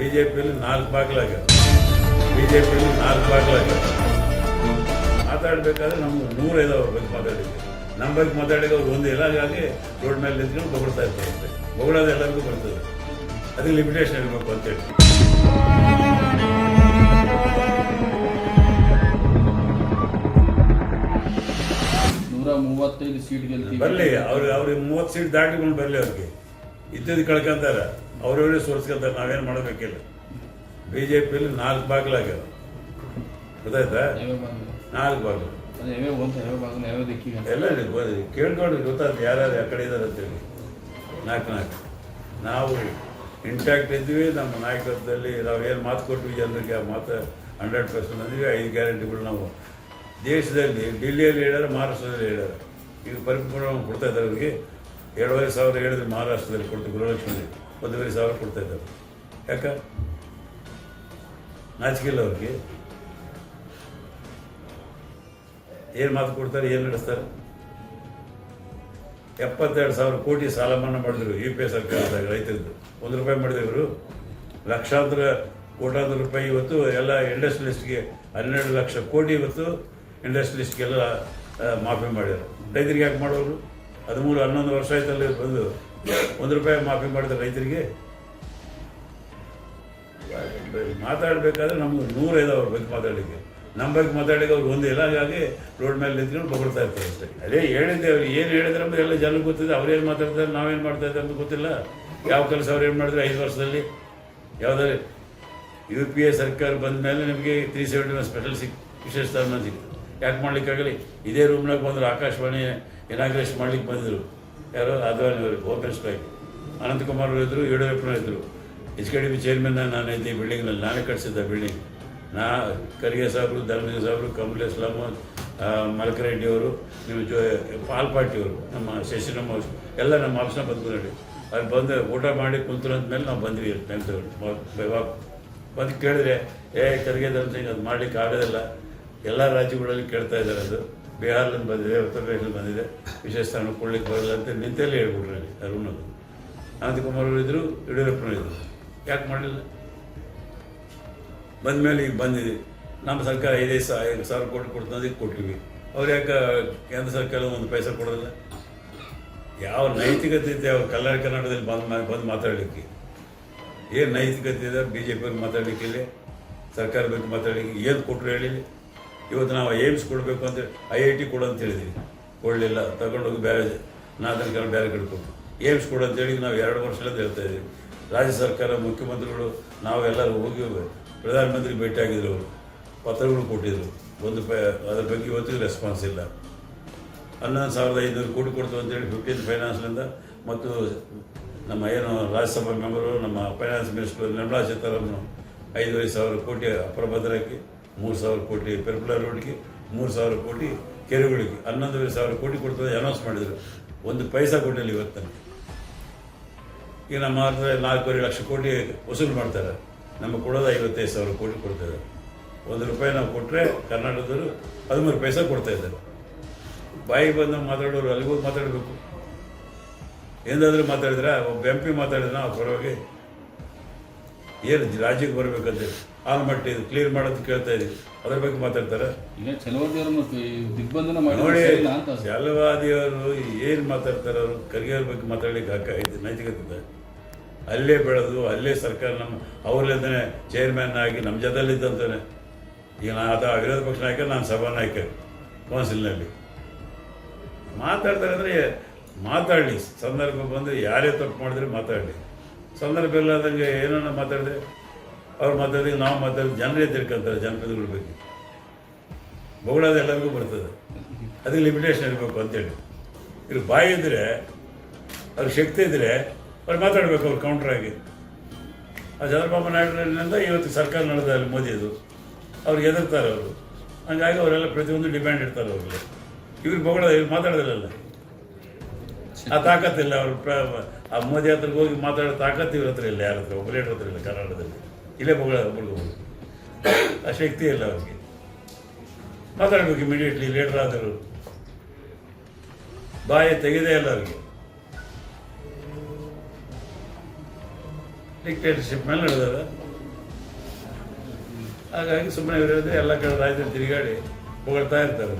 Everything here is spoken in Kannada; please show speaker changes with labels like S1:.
S1: ಬಿ ಜೆ ಪಿಯಲ್ಲಿ ನಾಲ್ಕು ಬಾಗಿಲಾಗ್ಯಾವ. ಬಿ ಜೆ ಪಿಯಲ್ಲಿ ನಾಲ್ಕು ಬಾಗಿಲಾಗ್ಯಾವ. ಮಾತಾಡಬೇಕಾದ್ರೆ ನಮ್ಗೆ ನೂರೈದು ಅವ್ರ ಬಗ್ಗೆ ಮಾತಾಡಿದ್ವಿ. ನಮ್ಮ ಬಗ್ಗೆ ಮಾತಾಡಿದ ಅವ್ರು ಒಂದು ರೋಡ್ ಮೇಲೆ ನಿಂತ್ಕೊಂಡು ಬೊಗಳ್ತಾ ಇರ್ತಾರೆ ಬೊಗಳೋದು ಎಲ್ಲರಿಗೂ ಬರ್ತದೆ. ಅದಕ್ಕೆ ಲಿಮಿಟೇಷನ್ ಇರಬೇಕು ಅಂತೇಳಿ
S2: ನೂರ ಮೂವತ್ತೈದು ಸೀಟ್ ಗೆಲ್ತೀವಿ.
S1: ಬರಲಿ ಅವ್ರಿಗೆ ಅವ್ರಿಗೆ ಮೂವತ್ತು ಸೀಟ್ ದಾಟಿಕೊಂಡು ಬರಲಿ ಅವ್ರಿಗೆ. ಇದ್ದದ್ದು ಕಳ್ಕೊಂತಾರೆ. ಅವ್ರವರೇ ಸೋರ್ಸ್ಕೊಂತಾರೆ ನಾವೇನು ಮಾಡಬೇಕಿಲ್ಲ. ಬಿ ಜೆ ಪಿಯಲ್ಲಿ ನಾಲ್ಕು ಬಾಗಿಲಾಗ್ಯಾವ. ಗೊತ್ತಾಯ್ತಾ? ನಾಲ್ಕು ಬಾಗಿಲು. ಎಲ್ಲ ಕೇಳ್ಕೊಂಡು ಗೊತ್ತಾಯ್ತು ಯಾರ್ಯಾರು ಆ ಕಡೆ ಇದ್ದಾರೆ ಅಂತೇಳಿ. ನಾಲ್ಕು ನಾಲ್ಕು. ನಾವು ಇಂಟ್ಯಾಕ್ಟ್ ಇದ್ವಿ ನಮ್ಮ ನಾಯಕತ್ವದಲ್ಲಿ ನಾವು ಏನು ಮಾತು ಕೊಟ್ವಿ ಜನರಿಗೆ ಆ ಮಾತು ಹಂಡ್ರೆಡ್ ಪರ್ಸೆಂಟ್ ಅಂದ್ವಿ ಐದು ಗ್ಯಾರಂಟಿಗಳು ನಾವು ದೇಶದಲ್ಲಿ ಡೆಲ್ಲಿಯಲ್ಲಿ ಹೇಳ್ಯಾರ ಮಹಾರಾಷ್ಟ್ರದಲ್ಲಿ ಹೇಳ್ಯಾರ. ಈಗ ಪರಿಪೂರ್ಣ ಕೊಡ್ತಾ ಇದ್ದಾರೆ ಅವ್ರಿಗೆ. ಎರಡೂವರೆ ಸಾವಿರ ಹೇಳಿದ್ರೆ ಮಹಾರಾಷ್ಟ್ರದಲ್ಲಿ ಕೊಡ್ತೀವಿ ಗೃಹಲಕ್ಷ್ಮಿ. ಒಂದೂವರೆ ಸಾವಿರ ಕೊಡ್ತಾ ಇದ್ದಾರೆ. ಯಾಕ? ನಾಚಿಕೆಲ್ಲ ಅವ್ರಿಗೆ ಏನು ಮಾತು ಕೊಡ್ತಾರೆ, ಏನು ನಡೆಸ್ತಾರೆ? ಎಪ್ಪತ್ತೆರಡು ಸಾವಿರ ಕೋಟಿ ಸಾಲ ಮನ್ನಾ ಮಾಡಿದ್ರು ಯು ಪಿ ಎ ಸರ್ಕಾರದಾಗ ರೈತರದ್ದು. ಒಂದು ರೂಪಾಯಿ ಮಾಡಿದ್ರು ಇವರು. ಲಕ್ಷಾಂತರ ಕೋಟಾಂತರ ರೂಪಾಯಿ ಇವತ್ತು ಎಲ್ಲ ಇಂಡಸ್ಟ್ರಿಯಲಿಸ್ಟ್ಗೆ ಹನ್ನೆರಡು ಲಕ್ಷ ಕೋಟಿ ಇವತ್ತು ಇಂಡಸ್ಟ್ರಿಯಲಿಸ್ಟ್ಗೆಲ್ಲ ಮಾಫಿ ಮಾಡ್ಯಾರ. ರೈತರಿಗೆ ಯಾಕೆ ಮಾಡೋರು? ಹದಿಮೂರು, ಹನ್ನೊಂದು ವರ್ಷ ಆಯ್ತಲ್ಲಿ ಬಂದು. ಒಂದು ರೂಪಾಯಿ ಮಾಫಿ ಮಾಡಿದ ರೈತರಿಗೆ ಮಾತಾಡಬೇಕಾದ್ರೆ ನಮ್ಗೆ ನೂರು ಇದೆ ಅವ್ರ ಬಗ್ಗೆ ಮಾತಾಡಲಿಕ್ಕೆ. ನಮ್ಮ ಬಗ್ಗೆ ಮಾತಾಡಲಿಕ್ಕೆ ಅವ್ರು ಒಂದು ಇಲ್ಲ, ಹಾಗಾಗಿ ರೋಡ್ ಮೇಲೆ ನಿಂತ್ಕೊಂಡು ಬೊಗಳ್ತಾ ಇರ್ತಾರೆ ಅಷ್ಟೇ. ಅದೇ ಹೇಳಿದ್ದೆ ಅವ್ರು, ಏನು ಹೇಳಿದ್ರೆ ಅಂದ್ರೆ ಎಲ್ಲ ಜನಕ್ಕೆ ಗೊತ್ತಿದೆ. ಅವ್ರೇನು ಮಾತಾಡ್ತಾರೆ, ನಾವೇನು ಮಾಡ್ತಾ ಇದ್ದಾರೆ ಅಂತ ಗೊತ್ತಿಲ್ಲ. ಯಾವ ಕೆಲಸ ಅವ್ರು ಏನು ಮಾಡಿದ್ರು ಐದು ವರ್ಷದಲ್ಲಿ? ಯಾವುದಾದ್ರು ಯು ಪಿ ಎ ಸರ್ಕಾರ ಬಂದ ಮೇಲೆ ನಿಮಗೆ ತ್ರೀ ಸೆವೆಂಟಿ ಒನ್ ಸ್ಪೆಷಲ್ ಸಿಕ್ ವಿಶೇಷ ಸ್ಥಾನ ಸಿಕ್ತು ಯಾಕೆ ಮಾಡ್ಲಿಕ್ಕಾಗಲಿ? ಇದೇ ರೂಮ್ನಾಗ ಬಂದರು, ಆಕಾಶವಾಣಿ ಇನಾಗ್ರೇಷನ್ ಮಾಡ್ಲಿಕ್ಕೆ ಬಂದರು ಯಾರೋ ಅದ್ವಾನಿ ಅವರು ಓಪನ್ ಸ್ಟ್ರೈಕ್ ಅನಂತಕುಮಾರ್ ಅವರು ಇದ್ದರು ಯಡಿಯೂರಪ್ಪನವರು ಇದ್ದರು H K D B chairman ನಾನು ಇದ್ದೆ ಬಿಲ್ಡಿಂಗ್ನಲ್ಲಿ ನಾನೇ ಕಟ್ಸಿದ್ದೆ ಬಿಲ್ಡಿಂಗ್ ನಾ, ಖರ್ಗೆ ಸಾಹೇಬರು ಧರ್ಮೇಂದ್ರ ಸಾಹೇಬರು ಕಮಲೇಶ್ ಲಾಮೋದ್ ಮಲ್ಕರೆಡ್ಡಿ ಅವರು ನಿಮ್ಮ ಜೋ, ಪಾಲ್ ಪಾರ್ಟಿಯವರು ನಮ್ಮ ಶಶಿನಮ್ಮ ನಮ್ಮ ಎಲ್ಲ ನಮ್ಮ ಆಫೀಸ್ನ ನೋಡಿ. ಅಲ್ಲಿ ಬಂದು ಊಟ ಮಾಡಿ ಕುಂತರು ಅಂದ್ಮೇಲೆ ನಾವು ಬಂದ್ವಿ ತಗೊಂಡು ಬಂದು ಕೇಳಿದ್ರೆ, ಏ, ಖರ್ಗೆ ಧರ್ಮ ಸಿಂಗ್ ಅದು ಮಾಡ್ಲಿಕ್ಕೆ ಆಗೋದಿಲ್ಲ. ಎಲ್ಲ ರಾಜ್ಯಗಳಲ್ಲಿ ಕೇಳ್ತಾ ಇದ್ದಾರೆ ಅದು. ಬಿಹಾರದಿಂದ ಬಂದಿದೆ, ಉತ್ತರ ಪ್ರದೇಶದಲ್ಲಿ ಬಂದಿದೆ, ವಿಶೇಷ ಸ್ಥಾನ ಕೊಡ್ಲಿಕ್ಕೆ ಬರಲ್ಲ ಅಂತ ನಿಂತಲ್ಲಿ ಹೇಳ್ಬಿಟ್ರು ಅಲ್ಲಿ ಅರುಣದು ಅನಂತಕುಮಾರ್ ಅವರು ಇದ್ದರು ಯಡಿಯೂರಪ್ಪನ ಇದ್ದರು ಯಾಕೆ ಮಾಡಲಿಲ್ಲ? ಬಂದಮೇಲೆ ಈಗ ಬಂದಿದೆ. ನಮ್ಮ ಸರ್ಕಾರ ಐದೈದು ಸಾವಿರ ಸಾವಿರ ಕೋಟಿ ಕೊಡ್ತಂದಕ್ಕೆ ಕೊಟ್ಟಿವಿ. ಅವ್ರು ಯಾಕೆ ಕೇಂದ್ರ ಸರ್ಕಾರ ಒಂದು ಪೈಸೆ ಕೊಡೋದಿಲ್ಲ? ಯಾವ ನೈತಿಕತೆ ಇದೆ ಅವ್ರು ಕಲ್ಯಾಣ ಕರ್ನಾಟಕದಲ್ಲಿ ಬಂದು ಬಂದು ಮಾತಾಡಲಿಕ್ಕೆ? ಏನು ನೈತಿಕತೆ ಇದೆ? ಬಿ ಜೆ ಪಿಯವ್ರು ಮಾತಾಡಲಿಕ್ಕೆ ಇಲ್ಲಿ ಸರ್ಕಾರ ಬಗ್ಗೆ ಮಾತಾಡಲಿಕ್ಕೆ ಏನು ಕೊಟ್ಟರು ಹೇಳಿ ಇವತ್ತು ನಾವು ಏಮ್ಸ್ ಕೊಡಬೇಕು ಅಂತ ಐ ಐ ಟಿ ಕೊಡು ಅಂತ ಹೇಳಿದ್ವಿ. ಕೊಡಲಿಲ್ಲ, ತಗೊಂಡೋಗಿ ಬೇರೆ ನಾಲ್ಕು ಬೇರೆ ಕಡೆ ಕೊಟ್ಟು ಏಮ್ಸ್ ಕೊಡು ಅಂತ ಹೇಳಿ ನಾವು ಎರಡು ವರ್ಷದಿಂದ ಹೇಳ್ತಾ ಇದ್ದೀವಿ. ರಾಜ್ಯ ಸರ್ಕಾರ, ಮುಖ್ಯಮಂತ್ರಿಗಳು, ನಾವೆಲ್ಲರೂ ಹೋಗಿ ಪ್ರಧಾನಮಂತ್ರಿ ಭೇಟಿಯಾಗಿದ್ದರು ಪತ್ರಗಳು ಕೊಟ್ಟಿದ್ದರು ಒಂದು ಅದ್ರ ಬಗ್ಗೆ ಇವತ್ತಿಗೂ ರೆಸ್ಪಾನ್ಸ್ ಇಲ್ಲ. ಹನ್ನೊಂದು ಸಾವಿರದ ಐನೂರು ಕೋಟಿ ಕೊಡ್ತೀವಿ ಅಂತೇಳಿ ಫಿಫ್ಟೀನ್ ಫೈನಾನ್ಸ್ನಿಂದ ಮತ್ತು ನಮ್ಮ ಏನು ರಾಜ್ಯಸಭಾ ಮೆಂಬರು ನಮ್ಮ ಫೈನಾನ್ಸ್ ಮಿನಿಸ್ಟರ್ ನಿರ್ಮಲಾ ಸೀತಾರಾಮನ್ ಐದುವರೆ ಸಾವಿರ ಕೋಟಿ ಅಪರ ಭದ್ರಕ್ಕೆ ಮೂರು ಸಾವಿರ ಕೋಟಿ ಪೆರ್ಪುಲರ್ ರೋಡ್ಗೆ, ಮೂರು ಸಾವಿರ ಕೋಟಿ ಕೆರೆಗಳಿಗೆ, ಹನ್ನೊಂದುವರೆ ಸಾವಿರ ಕೋಟಿ ಕೊಡ್ತದೆ ಅನೌನ್ಸ್ ಮಾಡಿದರು. ಒಂದು ಪೈಸಾ ಕೊಟ್ಟಿಲ್ಲ ಇವತ್ತು. ಈಗ ನಮ್ಮ ಹತ್ರ ನಾಲ್ಕೂವರೆ ಲಕ್ಷ ಕೋಟಿ ವಸೂಲು ಮಾಡ್ತಾರೆ. ನಮಗೆ ಕೊಡೋದು ಐವತ್ತೈದು ಸಾವಿರ ಕೋಟಿ ಕೊಡ್ತಾರೆ ಒಂದು ರೂಪಾಯಿ ನಾವು ಕೊಟ್ಟರೆ ಕರ್ನಾಟಕದವರು ಹದಿಮೂರು ಪೈಸಾ ಕೊಡ್ತಾ ಇದ್ದಾರೆ. ಬಾಯಿಗೆ ಬಂದು ಮಾತಾಡೋರು ಅಲ್ಲಿಗೂ ಮಾತಾಡಬೇಕು. ಎಂದಾದರೂ ಮಾತಾಡಿದ್ರೆ ಒಬ್ಬ ಎಂ ಪಿ ಮಾತಾಡಿದ್ರೆ ನಾವು ಪರವಾಗಿ ಏನು ರಾಜ್ಯಕ್ಕೆ ಬರಬೇಕಂತ ಆಲ್ಮಟ್ಟಿ ಇದು ಕ್ಲಿಯರ್ ಮಾಡೋದು ಕೇಳ್ತಾ ಇದ್ದೀವಿ ಅದ್ರ ಬಗ್ಗೆ ಮಾತಾಡ್ತಾರೆ?
S2: ಈಗ ಚಲವಾದಿಯವರನ್ನು ದಿಗ್ಬಂಧನ
S1: ನೋಡಿ ಚಲವಾದಿಯವರು ಏನು ಮಾತಾಡ್ತಾರೆ ಅವರು ಕರಿಯವ್ರ ಬಗ್ಗೆ ಮಾತಾಡ್ಲಿಕ್ಕೆ ಹಾಕ ಐತೆ ನೈತಿಕತೆ ಅಲ್ಲೇ ಬೆಳೆದು ಅಲ್ಲೇ ಸರ್ಕಾರ ನಮ್ಮ ಅವ್ರಲ್ಲಿಂದನೇ ಚೇರ್ಮನ್ ಆಗಿ ನಮ್ಮ ಜೊತೆಲಿದ್ದಂತಾನೆ ಈಗ ನಾನು ಆತ ವಿರೋಧ ಪಕ್ಷ ನಾಯಕ ನಾನು ಸಭಾ ನಾಯಕ ಕೌನ್ಸಿಲ್ನಲ್ಲಿ. ಮಾತಾಡ್ತಾರೆ ಅಂದರೆ ಮಾತಾಡಲಿ. ಸಂದರ್ಭ ಬಂದರೆ ಯಾರೇ ತಪ್ಪು ಮಾಡಿದ್ರೆ ಮಾತಾಡಲಿ. ಸಂದರ್ಭ ಇಲ್ಲದಂಗೆ ಏನನ್ನ ಮಾತಾಡಿದೆ, ಅವ್ರು ಮಾತಾಡಿದ್ರೆ ನಾವು ಮಾತಾಡಿದ್ರೆ ಜನರೇ ತಿಳ್ಕೊಂತಾರೆ ಜನಪದಗಳ ಬಗ್ಗೆ. ಬೊಗಳೋದು ಎಲ್ಲರಿಗೂ ಬರ್ತದೆ. ಅದಕ್ಕೆ ಲಿಮಿಟೇಷನ್ ಇರಬೇಕು ಅಂತೇಳಿ. ಇಲ್ಲಿ ಬಾಯಿ ಇದ್ದರೆ ಅವ್ರ ಶಕ್ತಿ ಇದ್ದರೆ ಅವ್ರು ಮಾತಾಡಬೇಕು ಅವ್ರು ಕೌಂಟ್ರಾಗಿ ಆ ಚಂದ್ರಬಾಬು ನಾಯ್ಡುನಿಂದ ಇವತ್ತು ಸರ್ಕಾರ ನಡೆದ ಮೋದಿದು ಅವ್ರಿಗೆ ಎದುರ್ತಾರೆ ಅವರು ಹಂಗಾಗಿ ಅವರೆಲ್ಲ ಪ್ರತಿಯೊಂದು ಡಿಮ್ಯಾಂಡ್ ಇರ್ತಾರೆ ಅವ್ರಿಗೆ ಇವ್ರು ಬೊಗಳ ಇವ್ರು ಮಾತಾಡೋದಿಲ್ಲ ಆ ತಾಕತ್ತಿಲ್ಲ ಅವ್ರು ಆ ಮೋದಿ ಹತ್ರಕ್ಕೆ ಹೋಗಿ ಮಾತಾಡೋ ತಾಕತ್ತು ಇವ್ರ ಹತ್ರ ಇಲ್ಲ, ಯಾರ ಹತ್ರ ಹತ್ರ ಇಲ್ಲ, ಕರ್ನಾಟಕದಲ್ಲಿ. ಇಲ್ಲೇ ಬೊಗಳ ಹೋಗಿ ಆ ಶಕ್ತಿ ಇಲ್ಲ ಅವ್ರಿಗೆ. ಮಾತಾಡಬೇಕು ಇಮಿಡಿಯೇಟ್ಲಿ ಲೀಡರ್ ಆದರು ಬಾಯಿ ತೆಗೆದೇ ಇಲ್ಲ ಅವ್ರಿಗೆ. ಡಿಕ್ಟೇಟರ್ಶಿಪ್ ಮೇಲೆ ನಡೆದದ. ಹಾಗಾಗಿ ಸುಮ್ಮನೆ ಇರೋದೇ ಎಲ್ಲ ಕಡೆ ರಾಜ್ಯದಲ್ಲಿ ತಿರುಗಾಡಿ ಹೊಗಳ್ತಾ ಇರ್ತಾರೆ